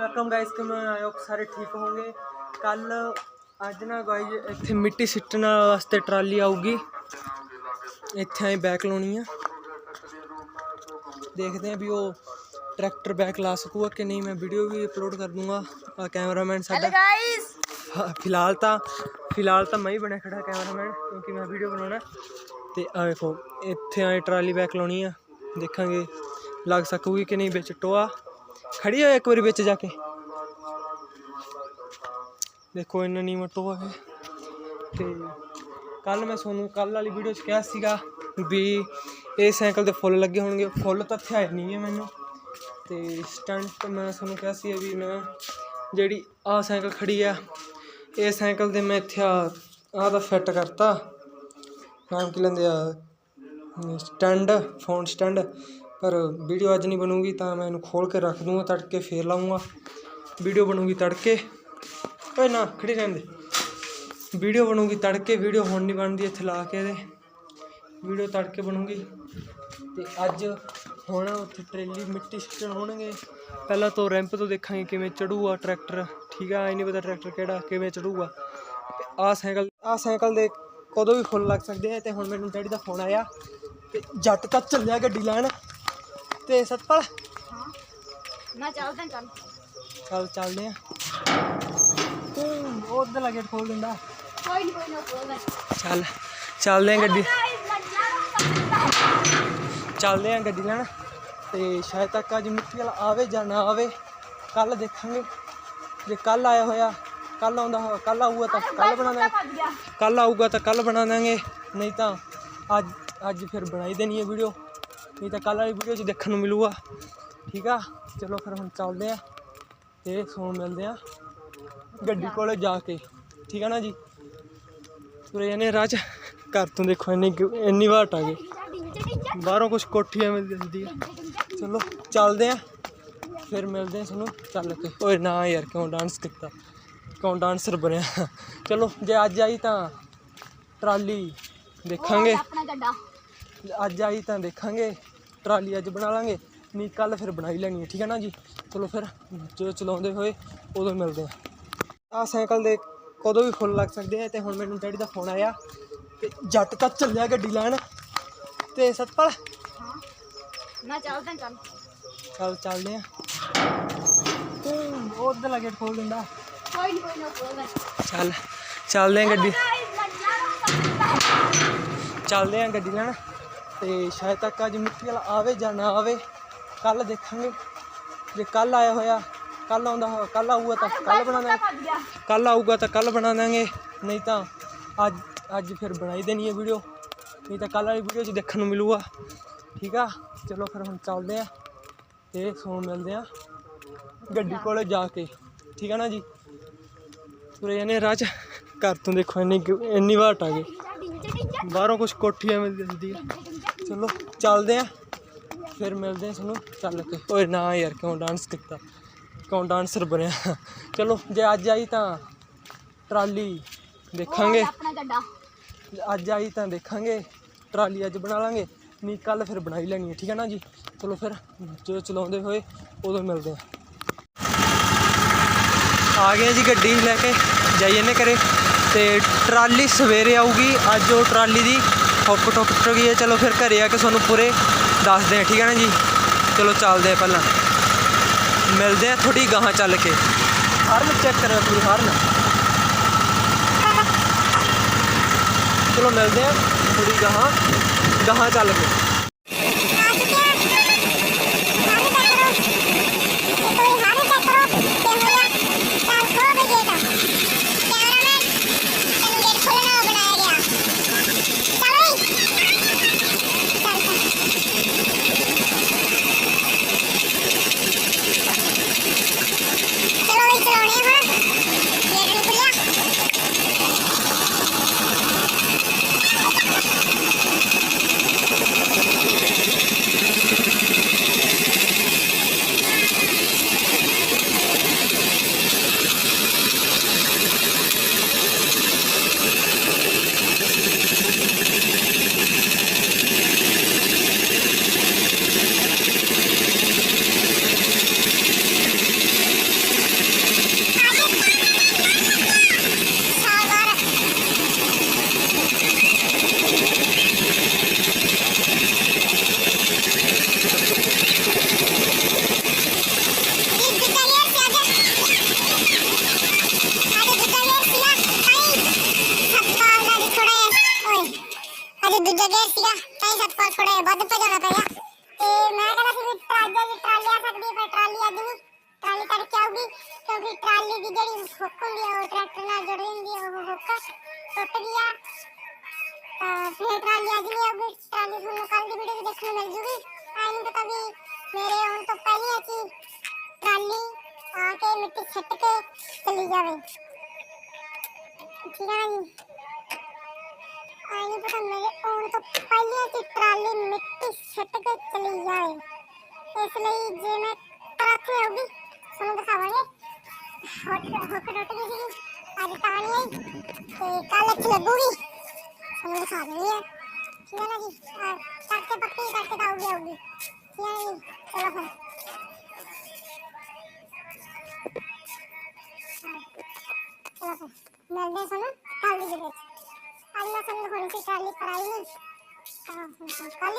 Welcome guys ਕਿਵੇਂ ਆਏ ਹੋ? ਸਾਰੇ ਠੀਕ ਹੋਵੋਗੇ? ਕੱਲ ਅੱਜ ਨਾ ਗਾਇਸ ਇੱਥੇ ਮਿੱਟੀ ਸਿੱਟਣ ਵਾਸਤੇ ਟਰਾਲੀ ਆਊਗੀ। ਇੱਥੇ ਆਏ ਬੈਕ ਲਾਉਣੀ ਆ। ਦੇਖਦੇ ਆ ਵੀ ਉਹ ਟਰੈਕਟਰ ਬੈਕ ਲਾ ਸਕੂਗਾ ਕਿ ਨਹੀਂ। ਮੈਂ ਵੀਡੀਓ ਵੀ ਅਪਲੋਡ ਕਰ ਦੂੰਗਾ ਕੈਮਰਾਮੈਨ ਸਾਡਾ। ਗਾਇਸ ਫਿਲਹਾਲ ਤਾਂ ਫਿਲਹਾਲ ਤਾਂ ਮੈਂ ਹੀ ਬਣਿਆ ਖੜਾ ਕੈਮਰਾਮੈਨ ਕਿਉਂਕਿ ਮੈਂ ਵੀਡੀਓ ਬਣਾਉਣਾ। ਤੇ ਆ ਵੇਖੋ ਇੱਥੇ ਆਏ ਟਰਾਲੀ ਬੈਕ ਲਾਉਣੀ ਆ। ਦੇਖਾਂਗੇ ਲੱਗ ਸਕੂਗੀ ਕਿ ਨਹੀਂ ਵਿੱਚ ਟੋਆ। ਖੜੀ ਹੋਇਆ ਇੱਕ ਵਾਰੀ ਵਿੱਚ ਜਾ ਕੇ। ਦੇਖੋ, ਇੰਨਾ ਨੀਵਾਂ ਟੋਆ ਹੈ। ਤੇ ਕੱਲ ਮੈਂ ਤੁਹਾਨੂੰ ਕੱਲ ਵਾਲੀ ਵੀਡੀਓ 'ਚ ਕਿਹਾ ਸੀਗਾ ਵੀ ਇਹ ਸਾਈਕਲ ਦੇ ਫੁੱਲ ਲੱਗੇ ਹੋਣਗੇ। ਫੁੱਲ ਤਾਂ ਇੱਥੇ ਨਹੀਂ ਹੈ ਮੈਨੂੰ। ਤੇ ਸਟੰਟ ਮੈਂ ਤੁਹਾਨੂੰ ਕਿਹਾ ਸੀ ਵੀ ਮੈਂ ਜਿਹੜੀ ਆ ਸਾਈਕਲ ਖੜੀ ਆ, ਇਹ ਸਾਈਕਲ ਦੇ ਮੈਂ ਇੱਥੇ ਆ, ਆਹ ਦਾ ਫਿੱਟ ਕਰਤਾ। ਨਾਮ ਕੀ ਲੈਂਦੇ ਆ? ਸਟੈਂਡ ਫੋਨ ਸਟੈਂਡ ਪਰ ਵੀਡੀਓ ਅੱਜ ਨਹੀਂ ਬਣੂਗੀ ਤਾਂ ਮੈਂ ਇਹਨੂੰ ਖੋਲ ਕੇ ਰੱਖ ਦੂੰਗਾ, ਤੜਕੇ ਫੇਰ ਲਾਉਂਗਾ ਵੀਡੀਓ ਬਣੂਗੀ ਤੜਕੇ। ਓਏ ਨਾ, ਖੜੀ ਰਹਿਣ ਦੇ। ਵੀਡੀਓ ਬਣੂਗੀ ਤੜਕੇ, ਵੀਡੀਓ ਹੁਣ ਨਹੀਂ ਬਣਦੀ ਇੱਥੇ ਲਾ ਕੇ ਇਹਦੇ। ਵੀਡੀਓ ਤੜਕੇ ਬਣੂਗੀ। ਤੇ ਅੱਜ ਹੁਣ ਉੱਥੇ ਟ੍ਰੇਲੀ ਮਿੱਟੀ ਸਿੱਟਣ ਹੋਣਗੇ ਪਹਿਲਾਂ ਤੋਂ ਰੈਂਪ ਤੋਂ ਦੇਖਾਂਗੇ ਕਿਵੇਂ ਚੜੂਗਾ ਟਰੈਕਟਰ। ਠੀਕ ਆ, ਇਹ ਨਹੀਂ ਪਤਾ ਟਰੈਕਟਰ ਕਿਹੜਾ, ਕਿਵੇਂ ਚੜੂਗਾ। ਤੇ ਆਹ ਸਾਈਕਲ ਆਹ ਸਾਈਕਲ ਦੇ ਕਦੋਂ ਵੀ ਫੁੱਲ ਲੱਗ ਸਕਦੇ ਆ, ਤੇ ਹੁਣ ਮੈਨੂੰ ਡੈਡੀ ਦਾ ਫੋਨ ਆਇਆ। ਤੇ ਜੱਟ ਤਾਂ ਚੱਲਿਆ ਗੱਡੀ ਲੈਣ। ਤੇ ਸਤਪਾਲ? ਮੈਂ ਚੱਲਦਾ ਚੱਲ। ਚੱਲ ਚੱਲਦੇ ਆ ਤੂੰ ਉਹ ਉਧਰ ਲੱਗੇ ਖੋਲ ਦਿੰਦਾ। ਕੋਈ ਨਹੀਂ ਕੋਈ ਨਾ ਕੋਈ ਚੱਲ ਚੱਲਦੇ ਆ ਗੱਡੀ। ਚੱਲਦੇ ਆ ਗੱਡੀ ਲੈਣ। ਤੇ ਸ਼ਾਇਦ ਤੱਕ ਅੱਜ ਮਿੱਟੀ ਵਾਲਾ ਆਵੇ ਜਾਂ ਨਾ ਆਵੇ ਕੱਲ ਦੇਖਾਂਗੇ। ਜੇ ਕੱਲ ਆਇਆ ਹੋਇਆ ਕੱਲ ਆਉਂਦਾ ਹੋਇਆ ਕੱਲ ਆਊਗਾ ਤਾਂ ਕੱਲ ਬਣਾ ਦਾਂਗੇ। ਕੱਲ ਆਊਗਾ ਤਾਂ ਕੱਲ ਬਣਾ ਦਾਂਗੇ। ਨਹੀਂ ਤਾਂ ਅੱਜ ਅੱਜ ਫਿਰ ਬਣਾਈ ਦੇਣੀ ਹੈ ਵੀਡੀਓ। ਨਹੀਂ ਤਾਂ ਕੱਲ ਵਾਲੀ ਵੀਡੀਓ 'ਚ ਦੇਖਣ ਨੂੰ ਮਿਲੂਗਾ। ਠੀਕ ਆ? ਚਲੋ ਫਿਰ ਹੁਣ ਚੱਲਦੇ ਆ ਤੇ ਸੋਣ ਮਿਲਦੇ ਆ ਗੱਡੀ ਕੋਲੇ ਜਾ ਕੇ। ਠੀਕ ਆ ਨਾ ਜੀ? ਤੁਰੇ ਜਾਨੇ ਰਾਜ ਘਰ ਤੋਂ ਦੇਖੋ ਇੰਨੀ ਇੰਨੀ ਵਾਟ ਆ ਗਏ ਬਾਹਰੋਂ ਕੁਝ ਕੋਠੀਆਂ ਮਿਲ ਜਾਂਦੀ ਆ ਚਲੋ ਚੱਲਦੇ ਆ। ਫਿਰ ਮਿਲਦੇ ਆ ਤੁਹਾਨੂੰ ਚੱਲ ਕੇ। ਓਏ ਨਾ ਯਾਰ ਕਿਉਂ ਡਾਂਸ ਕੀਤਾ? ਕਿਉਂ ਡਾਂਸਰ ਬਣਿਆ? ਚਲੋ ਜੇ ਅੱਜ ਆਈ ਤਾਂ ਟਰਾਲੀ ਦੇਖਾਂਗੇ। ਆਪਣਾ ਗੱਡਾ। ਅੱਜ ਆਈ ਤਾਂ ਦੇਖਾਂਗੇ। ਟਰਾਲੀ ਅੱਜ ਬਣਾ ਲਾਂਗੇ। ਨਹੀਂ ਕੱਲ ਫਿਰ ਬਣਾਈ ਲੈਣੀ ਹੈ ਠੀਕ ਹੈ ਨਾ ਜੀ? ਚਲੋ ਫਿਰ ਜਦੋਂ ਚਲਾਉਂਦੇ ਹੋਏ ਉਦੋਂ ਮਿਲਦੇ ਆ ਆਹ ਸਾਈਕਲ ਦੇ ਕਦੋਂ ਵੀ ਫੁੱਲ ਲੱਗ ਸਕਦੇ ਆ ਤੇ ਹੁਣ ਮੈਨੂੰ ਡੈਡੀ ਦਾ ਫੋਨ ਆਇਆ ਤੇ ਜੱਟ ਤਾਂ ਚੱਲਿਆ ਗੱਡੀ ਲੈਣ। ਤੇ ਸਤਪਾਲ? ਹਾਂ ਮੈਂ ਚੱਲਦਾ ਚੱਲ। ਚੱਲ ਚੱਲਦੇ ਆ ਤੂੰ ਉਹ ਉਧਰ ਲੱਗੇ ਖੋਲ ਦਿੰਦਾ। ਕੋਈ ਨਹੀਂ ਕੋਈ ਨਾ ਕੋਈ ਚੱਲ ਚੱਲਦੇ ਆ ਗੱਡੀ। ਚੱਲਦੇ ਆ ਗੱਡੀ ਲੈਣ। ਤੇ ਸ਼ਾਇਦ ਤੱਕ ਅੱਜ ਮਿੱਟੀ ਵਾਲਾ ਆਵੇ ਜਾਂ ਨਾ ਆਵੇ ਕੱਲ ਦੇਖਾਂਗੇ। ਜੇ ਕੱਲ ਆਇਆ ਹੋਇਆ ਕੱਲ ਆਉਂਦਾ ਹੋਇਆ ਕੱਲ ਆਊਗਾ ਤਾਂ ਕੱਲ ਬਣਾ ਦਾਂਗੇ। ਕੱਲ ਆਊਗਾ ਤਾਂ ਕੱਲ ਬਣਾ ਦਾਂਗੇ ਨਹੀਂ ਤਾਂ ਅੱਜ ਅੱਜ ਫਿਰ ਬਣਾਈ ਦੇਣੀ ਹੈ ਵੀਡੀਓ। ਨਹੀਂ ਤਾਂ ਕੱਲ ਵਾਲੀ ਵੀਡੀਓ 'ਚ ਦੇਖਣ ਨੂੰ ਮਿਲੂਗਾ। ਠੀਕ ਆ? ਚਲੋ ਫਿਰ ਹੁਣ ਚੱਲਦੇ ਆ ਤੇ ਸੋਣ ਮਿਲਦੇ ਆ ਗੱਡੀ ਕੋਲੇ ਜਾ ਕੇ। ਠੀਕ ਆ ਨਾ ਜੀ? ਤੁਰੇ ਜਾਨੇ ਰਾਜ ਘਰ ਤੋਂ ਦੇਖੋ ਇੰਨੀ ਇੰਨੀ ਵਾਟ ਆ ਗਏ ਬਾਹਰੋਂ ਕੁਝ ਕੋਠੀਆਂ ਮਿਲ ਜਾਂਦੀ ਚਲੋ ਚੱਲਦੇ ਆ। ਫਿਰ ਮਿਲਦੇ ਆ ਤੁਹਾਨੂੰ ਚੱਲ ਕੇ। ਓਏ ਨਾ ਯਾਰ ਕਿਉਂ ਡਾਂਸ ਕੀਤਾ? ਕਿਉਂ ਡਾਂਸਰ ਬਣਿਆ? ਚਲੋ ਜੇ ਅੱਜ ਆਈ ਤਾਂ ਟਰਾਲੀ ਦੇਖਾਂਗੇ। ਆਪਣਾ ਗੱਡਾ। ਅੱਜ ਆਈ ਤਾਂ ਦੇਖਾਂਗੇ ਟਰਾਲੀ ਅੱਜ ਬਣਾ ਲਾਂਗੇ ਨਹੀਂ ਕੱਲ ਫਿਰ ਬਣਾਈ ਲੈਣੀ ਹੈ ਠੀਕ ਹੈ ਨਾ ਜੀ? ਚਲੋ ਫਿਰ ਜਦੋਂ ਚਲਾਉਂਦੇ ਹੋਏ ਉਦੋਂ ਮਿਲਦੇ ਆ। ਆ ਗਏ ਜੀ ਗੱਡੀ ਲੈ ਕੇ ਜਾਈਏ ਨੇ ਕਰੇ ਤੇ ਟਰਾਲੀ ਸਵੇਰੇ ਆਊਗੀ ਅੱਜ ਉਹ ਟਰਾਲੀ ਦੀ ਹੁੱਕ ਟੁੱਕ ਟੁੱਟ ਗਈ ਹੈ? ਚਲੋ ਫਿਰ ਘਰੇ ਆ ਕੇ ਤੁਹਾਨੂੰ ਪੂਰੇ ਦੱਸਦੇ ਆ ਠੀਕ ਹੈ ਨਾ ਜੀ? ਚਲੋ ਚੱਲਦੇ ਆ ਪਹਿਲਾਂ। ਮਿਲਦੇ ਆ ਥੋੜੀ ਗਾਹਾਂ ਚੱਲ ਕੇ। ਹਾਰਨ ਚੈੱਕ ਕਰਿਓ ਪੂਰੀ ਹਾਰਨ। ਚਲੋ ਮਿਲਦੇ ਆ ਥੋੜੀ ਗਾਹਾਂ ਗਾਹਾਂ ਚੱਲ ਕੇ। ਗੇਰ ਸੀਗਾ, ਤਾਂ ਹੀ ਸੱਤ ਥੋੜਾ ਜਿਹਾ ਵੱਧ ਭਜਾਉਣਾ ਪਿਆ ਤੇ ਮੈਂ ਕਹਿੰਦਾ ਸੀ ਵੀ ਟਰਾਲੀ ਦੀ ਟਰਾਲੀ ਆ ਸਕਦੀ ਪਰ ਟਰਾਲੀ ਅੱਜ ਨਹੀਂ। ਟਰਾਲੀ ਕਰਕੇ ਆਊਗੀ, ਕਿਉਂਕਿ ਟਰਾਲੀ ਦੀ ਜਿਹੜੀ ਹੁੱਕ ਹੁੰਦੀ ਆ, ਉਹ ਟਰੈਕਟਰ ਨਾਲ ਜੁੜੀ ਹੁੰਦੀ ਆ, ਉਹ ਹੁੱਕ ਟੁੱਟ ਗਈ ਆ। ਤਾਂ ਫਿਰ ਟਰਾਲੀ ਅੱਜ ਨਹੀਂ ਆਊਗੀ। ਟਰਾਲੀ ਤੁਹਾਨੂੰ ਕੱਲ ਦੀ ਵੀਡੀਓ 'ਚ ਦੇਖਣ ਨੂੰ ਮਿਲ ਜੂਗੀ। ਆਈ ਨਹੀਂ ਪਤਾ ਵੀ ਮੇਰੇ ਆਉਣ ਤੋਂ ਪਹਿਲਾਂ ਹੀ ਟਰਾਲੀ ਆ ਕੇ ਮਿੱਟੀ ਛੱਟ ਕੇ ਚਲੀ ਜਾਵੇ। ਠੀਕ ਹੈ ਜੀ? ਆਈ ਨਹੀਂ ਪਤਾ ਮੇਰੇ ਆਉਣ ਤੋਂ ਪਹਿਲਾਂ ਕਿ ਟਰਾਲੀ ਮਿੱਟੀ ਛੱਟ ਕੇ ਚਲੀ ਜਾਵੇ ਇਸ ਲਈ ਜੇ ਮੈਂ ਕਰਾਚੀ ਆਉਗੀ ਤੁਹਾਨੂੰ ਦਿਖਾਵਾਂਗੇ। ਹੌਟ ਹੌਟ ਟੁੱਟ ਗਈ ਸੀ ਅੱਜ ਤਾਂ ਨਹੀਂ ਆਈ। ਤੇ ਕੱਲ ਇੱਥੇ ਲੱਗੂਗੀ। ਤੁਹਾਨੂੰ ਦਿਖਾ ਦਿੰਦੀ ਹਾਂ। ਠੀਕ ਹੈ ਨਾ ਜੀ? ਆਹ, ਕਰਕੇ ਪੱਕੀ ਕਰਕੇ ਤਾਂ ਆਉਗੀ ਆਉਗੀ ਠੀਕ ਹੈ ਨਾ ਜੀ? ਚਲੋ ਫਿਰ ਚਲੋ ਫਿਰ ਮਿਲਦੇ ਹਾਂ ਸਾਨੂੰ ਕੱਲ ਦੀ ਵੀਡੀਓ 'ਚ ਅੱਜ ਮੈਂ ਤੁਹਾਨੂੰ ਦਿਖਾਉਣੀ ਸੀ ਟਰਾਲੀ ਪਰ ਆਈ ਨਹੀਂ ਤਾਂ ਕੱਲ